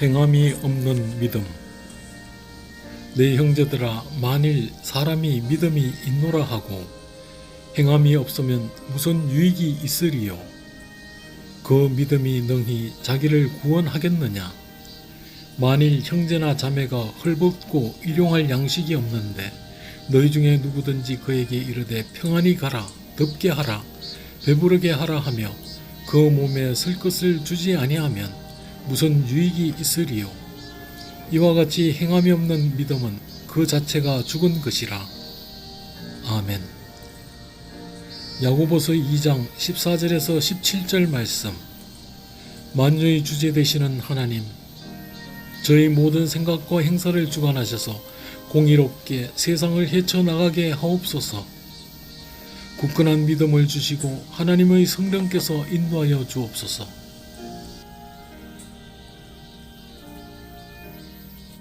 행함이 없는 믿음. 내 형제들아, 만일 사람이 믿음이 있노라 하고 행함이 없으면 무슨 유익이 있으리요? 그 믿음이 능히 자기를 구원하겠느냐? 만일 형제나 자매가 헐벗고 일용할 양식이 없는데 너희 중에 누구든지 그에게 이르되 평안히 가라, 덥게 하라, 배부르게 하라 하며 그 몸에 쓸 것을 주지 아니하면 무슨 유익이 있으리요? 이와 같이 행함이 없는 믿음은 그 자체가 죽은 것이라. 아멘. 야고보서 2장 14절에서 17절 말씀. 만유의 주제 되시는 하나님, 저희 모든 생각과 행사를 주관하셔서 공의롭게 세상을 헤쳐나가게 하옵소서. 굳건한 믿음을 주시고 하나님의 성령께서 인도하여 주옵소서.